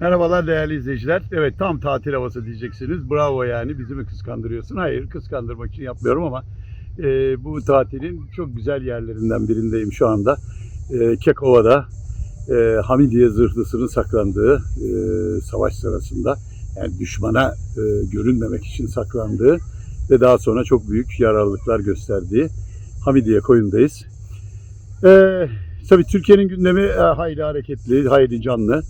Merhabalar değerli izleyiciler. Evet tam tatil havası diyeceksiniz. Bravo yani bizi mi kıskandırıyorsun? Hayır kıskandırmak için yapmıyorum ama e, bu tatilin çok güzel yerlerinden birindeyim şu anda. E, Kekova'da e, Hamidiye zırhlısının saklandığı e, savaş sırasında yani düşmana e, görünmemek için saklandığı ve daha sonra çok büyük yararlılıklar gösterdiği Hamidiye koyundayız. E, tabii Türkiye'nin gündemi e, hayli hareketli, hayli canlı.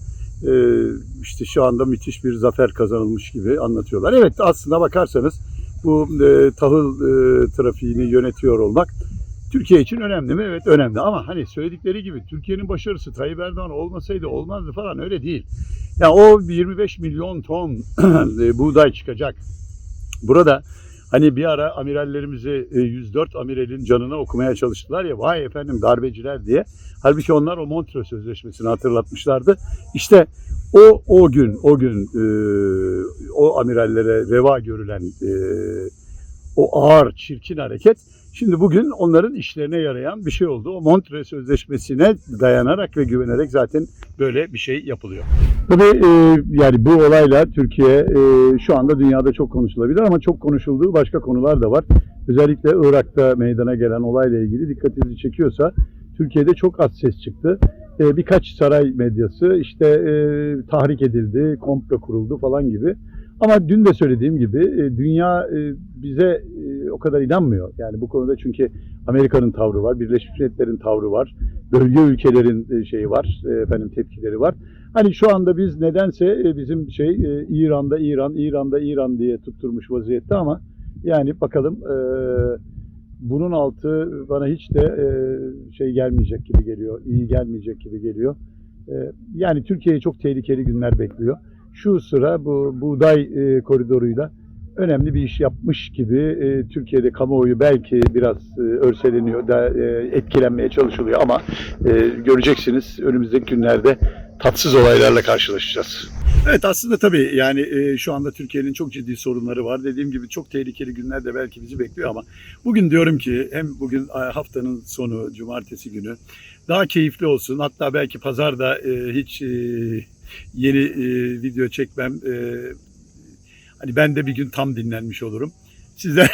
Ee, işte şu anda müthiş bir zafer kazanılmış gibi anlatıyorlar. Evet aslına bakarsanız bu e, tahıl e, trafiğini yönetiyor olmak Türkiye için önemli mi? Evet önemli ama hani söyledikleri gibi Türkiye'nin başarısı Tayyip Erdoğan olmasaydı olmazdı falan öyle değil. Yani o 25 milyon ton e, buğday çıkacak. Burada hani bir ara amirallerimizi e, 104 amiralin canına okumaya çalıştılar ya vay efendim darbeciler diye. Halbuki onlar o Montreux Sözleşmesi'ni hatırlatmışlardı. İşte o o gün o gün e, o amirallere reva görülen e, o ağır çirkin hareket şimdi bugün onların işlerine yarayan bir şey oldu. O Montreux Sözleşmesi'ne dayanarak ve güvenerek zaten böyle bir şey yapılıyor. Tabii e, yani bu olayla Türkiye e, şu anda dünyada çok konuşulabilir ama çok konuşulduğu başka konular da var. Özellikle Irak'ta meydana gelen olayla ilgili dikkatinizi çekiyorsa Türkiye'de çok az ses çıktı. E, birkaç saray medyası işte e, tahrik edildi, komplo kuruldu falan gibi. Ama dün de söylediğim gibi e, dünya e, bize e, o kadar inanmıyor. Yani bu konuda çünkü Amerika'nın tavrı var, Birleşmiş Milletler'in tavrı var, bölge ülkelerin şeyi var, efendim tepkileri var. Hani şu anda biz nedense bizim şey İran'da İran, İran'da İran diye tutturmuş vaziyette ama yani bakalım bunun altı bana hiç de şey gelmeyecek gibi geliyor, iyi gelmeyecek gibi geliyor. Yani Türkiye'yi çok tehlikeli günler bekliyor. Şu sıra bu buğday e, koridoruyla önemli bir iş yapmış gibi e, Türkiye'de kamuoyu belki biraz e, örseleniyor da e, etkilenmeye çalışılıyor ama e, göreceksiniz önümüzdeki günlerde tatsız olaylarla karşılaşacağız. Evet aslında tabii yani e, şu anda Türkiye'nin çok ciddi sorunları var. Dediğim gibi çok tehlikeli günler de belki bizi bekliyor ama bugün diyorum ki hem bugün haftanın sonu cumartesi günü daha keyifli olsun. Hatta belki pazarda e, hiç e, yeni e, video çekmem. E, hani ben de bir gün tam dinlenmiş olurum. Sizler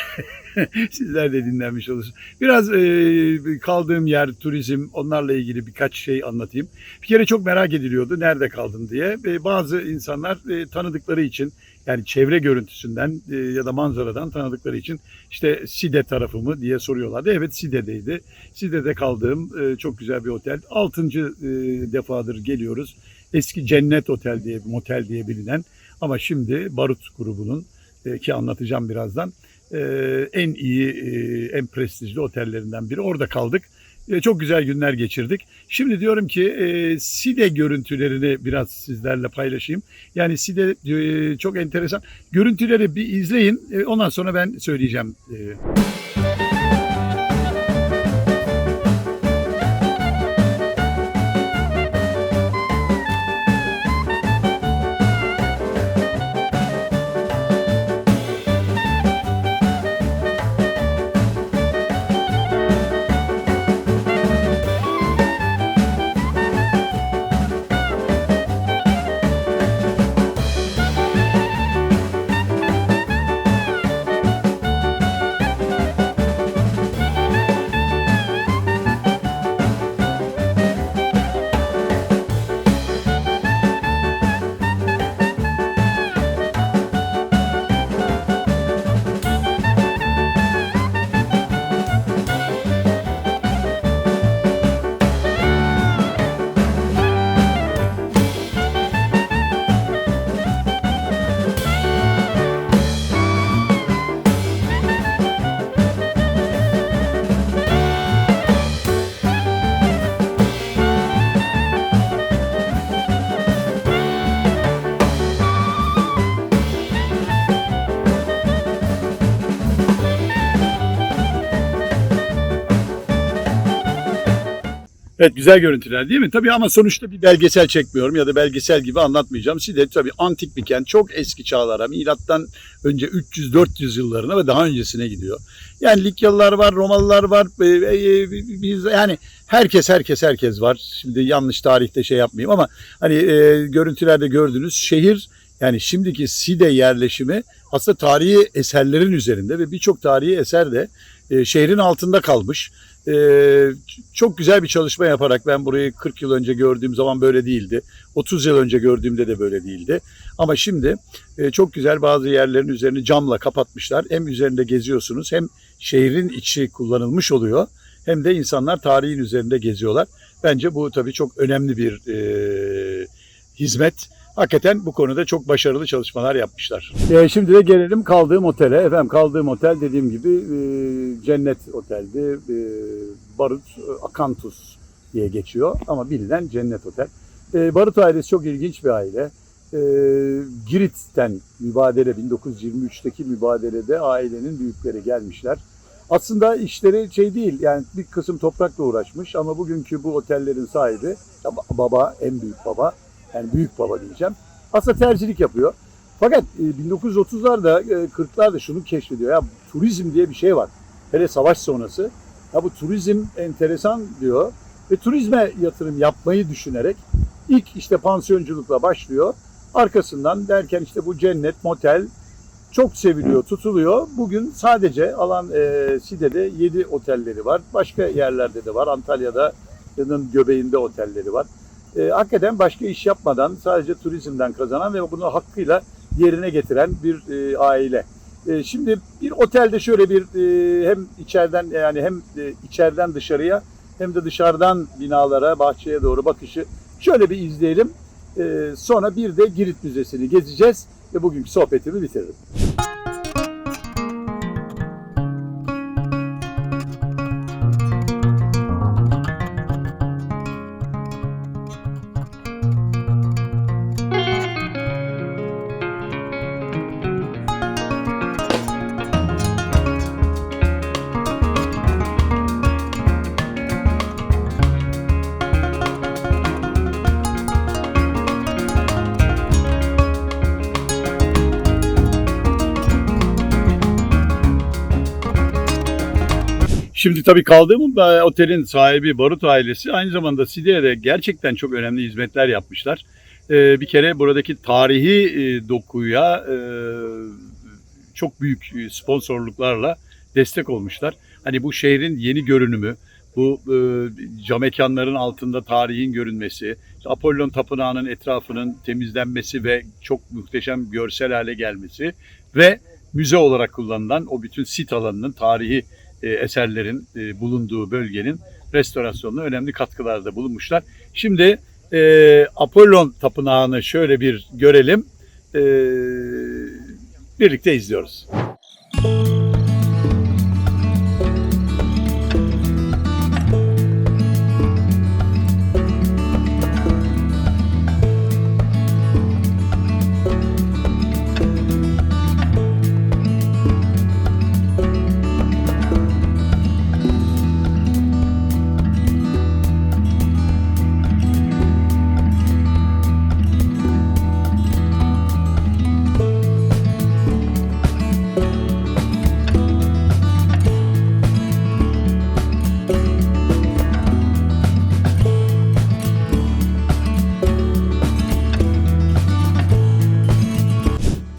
sizler de dinlenmiş olursunuz. Biraz e, kaldığım yer, turizm, onlarla ilgili birkaç şey anlatayım. Bir kere çok merak ediliyordu nerede kaldın diye. E, bazı insanlar e, tanıdıkları için yani çevre görüntüsünden e, ya da manzaradan tanıdıkları için işte Side tarafı mı diye soruyorlardı. Evet Side'deydi. Side'de kaldığım e, çok güzel bir otel. Altıncı e, defadır geliyoruz. Eski Cennet Otel diye, motel diye bilinen ama şimdi Barut grubunun e, ki anlatacağım birazdan e, en iyi, e, en prestijli otellerinden biri. Orada kaldık. Çok güzel günler geçirdik. Şimdi diyorum ki e, Side görüntülerini biraz sizlerle paylaşayım. Yani Side e, çok enteresan. Görüntüleri bir izleyin. Ondan sonra ben söyleyeceğim. E, Evet güzel görüntüler değil mi? Tabii ama sonuçta bir belgesel çekmiyorum ya da belgesel gibi anlatmayacağım. Side tabii antik bir kent. Çok eski çağlara, milattan önce 300-400 yıllarına ve daha öncesine gidiyor. Yani Likyalılar var, Romalılar var. e, e, Biz yani herkes herkes herkes var. Şimdi yanlış tarihte şey yapmayayım ama hani e, görüntülerde gördüğünüz şehir yani şimdiki Side yerleşimi aslında tarihi eserlerin üzerinde ve birçok tarihi eser de e, şehrin altında kalmış. Ee, çok güzel bir çalışma yaparak ben burayı 40 yıl önce gördüğüm zaman böyle değildi. 30 yıl önce gördüğümde de böyle değildi. Ama şimdi e, çok güzel bazı yerlerin üzerini camla kapatmışlar. Hem üzerinde geziyorsunuz hem şehrin içi kullanılmış oluyor. Hem de insanlar tarihin üzerinde geziyorlar. Bence bu tabii çok önemli bir e, hizmet. Hakikaten bu konuda çok başarılı çalışmalar yapmışlar. E, şimdi de gelelim kaldığım otele. Efendim kaldığım otel dediğim gibi e, Cennet Otel'di. E, Barut e, Akantus diye geçiyor ama bilinen Cennet Otel. E, Barut ailesi çok ilginç bir aile. E, Girit'ten mübadele 1923'teki mübadelede ailenin büyükleri gelmişler. Aslında işleri şey değil yani bir kısım toprakla uğraşmış ama bugünkü bu otellerin sahibi baba en büyük baba yani büyük baba diyeceğim. Aslında tercihlik yapıyor. Fakat e, 1930'larda, e, 40'larda şunu keşfediyor. Ya turizm diye bir şey var. Hele savaş sonrası. Ya bu turizm enteresan diyor. Ve turizme yatırım yapmayı düşünerek ilk işte pansiyonculukla başlıyor. Arkasından derken işte bu cennet, motel çok seviliyor, tutuluyor. Bugün sadece alan e, Side'de 7 otelleri var. Başka yerlerde de var. Antalya'da yanın göbeğinde otelleri var e, hakikaten başka iş yapmadan sadece turizmden kazanan ve bunu hakkıyla yerine getiren bir e, aile. E, şimdi bir otelde şöyle bir e, hem içeriden yani hem e, içeriden dışarıya hem de dışarıdan binalara, bahçeye doğru bakışı şöyle bir izleyelim. E, sonra bir de Girit Müzesi'ni gezeceğiz ve bugünkü sohbetimi bitiririm. Şimdi tabii kaldığım e, otelin sahibi Barut ailesi aynı zamanda Side'ye gerçekten çok önemli hizmetler yapmışlar. Ee, bir kere buradaki tarihi e, dokuya e, çok büyük e, sponsorluklarla destek olmuşlar. Hani bu şehrin yeni görünümü, bu e, cam mekanların altında tarihin görünmesi, Apollon Tapınağı'nın etrafının temizlenmesi ve çok muhteşem görsel hale gelmesi ve müze olarak kullanılan o bütün sit alanının tarihi e, eserlerin e, bulunduğu bölgenin restorasyonuna önemli katkılarda bulunmuşlar. Şimdi e, Apollon Tapınağı'nı şöyle bir görelim. E, birlikte izliyoruz.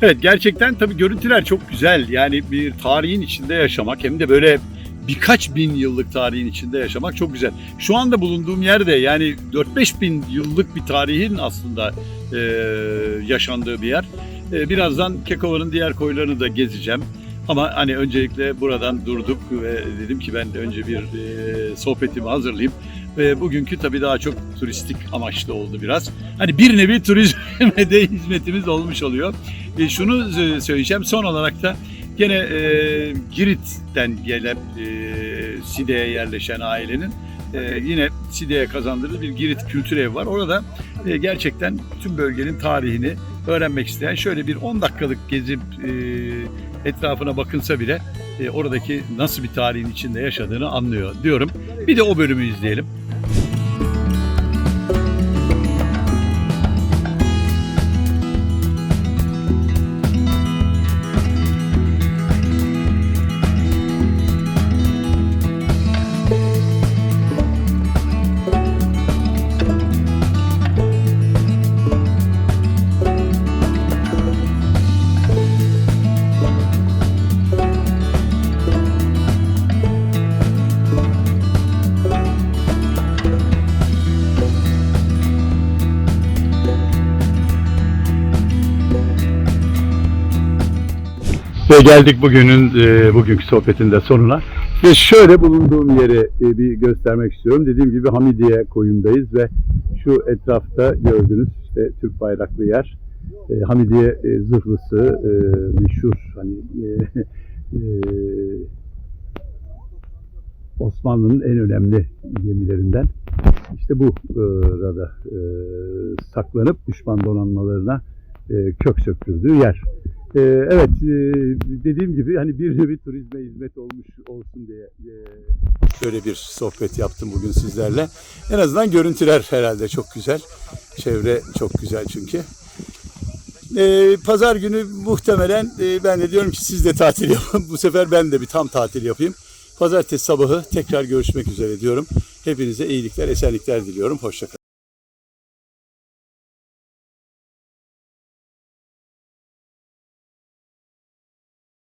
Evet gerçekten tabii görüntüler çok güzel. Yani bir tarihin içinde yaşamak hem de böyle birkaç bin yıllık tarihin içinde yaşamak çok güzel. Şu anda bulunduğum yerde yani 4-5 bin yıllık bir tarihin aslında e, yaşandığı bir yer. E, birazdan Kekova'nın diğer koylarını da gezeceğim. Ama hani öncelikle buradan durduk ve dedim ki ben de önce bir e, sohbetimi hazırlayayım. Ve bugünkü tabii daha çok turistik amaçlı oldu biraz. Hani bir nevi turizme de hizmetimiz olmuş oluyor. E, şunu söyleyeceğim son olarak da gene e, Girit'ten gelip e, Side'ye yerleşen ailenin e, yine Side'ye kazandırdığı bir Girit kültür evi var. Orada e, gerçekten tüm bölgenin tarihini öğrenmek isteyen şöyle bir 10 dakikalık gezip e, etrafına bakınsa bile e, oradaki nasıl bir tarihin içinde yaşadığını anlıyor diyorum. Bir de o bölümü izleyelim. Ve geldik bugünün e, bugünkü sohbetin sonuna. Ve şöyle bulunduğum yeri e, bir göstermek istiyorum. Dediğim gibi Hamidiye koyundayız ve şu etrafta gördüğünüz işte Türk bayraklı yer. E, Hamidiye e, zırhlısı e, meşhur hani e, e, Osmanlı'nın en önemli gemilerinden. İşte bu e, burada e, saklanıp düşman donanmalarına e, kök söktürdüğü yer. E, evet e, dediğim gibi hani bir nevi turizme hizmet olmuş olsun diye e, şöyle bir sohbet yaptım bugün sizlerle. En azından görüntüler herhalde çok güzel. Çevre çok güzel çünkü. E, Pazar günü muhtemelen e, ben de diyorum ki siz de tatil yapın. Bu sefer ben de bir tam tatil yapayım. Pazartesi sabahı tekrar görüşmek üzere diyorum. Hepinize iyilikler, esenlikler diliyorum. Hoşçakalın.